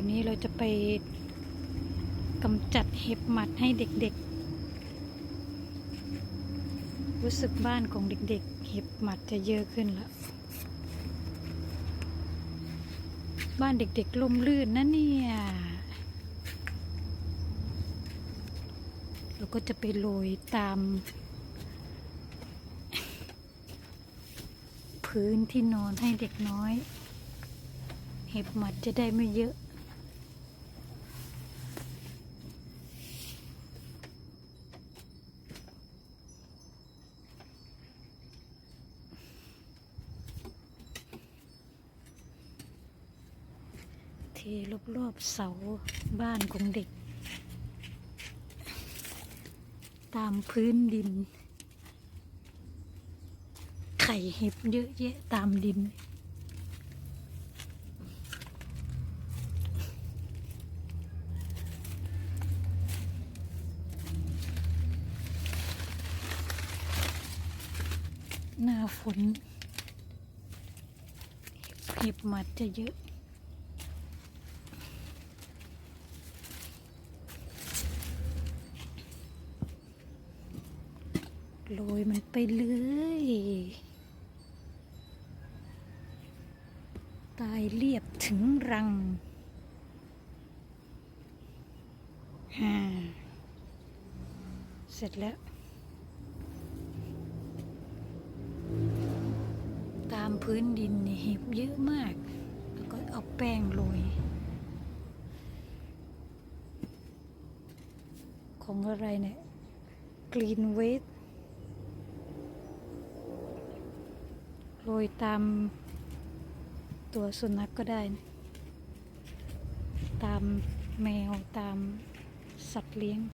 วันนี้เราจะไปกำจัดเห็บหมัดให้เด็กๆ รู้สึกบ้านของเด็กๆ เห็บหมัดจะเยอะขึ้นล้วบ้านเด็กๆล่มลื่นนะเนี่ย เราก็จะไปโรยตาม พื้นที่นอนให้เด็กน้อย เห็บหมัดจะได้ไม่เยอะ รอบๆเสาบ้านของเด็ก ตามพื้นดิน ไข่เห็บเยอะแยะตามดิน หน้าฝนเห็บหมัดจะเยอะ โรยมันไปเลย ตายเรียบถึงรังฮ่าเสร็จแล้ว ตามพื้นดินนี่เห็บเยอะมาก แล้วก็เอาแป้งโรย ของอะไรเนี่ย กรีนเวท รยตามตัวสุนัขกก็ได้นะตามแมวตามสัตว์เลี้ยง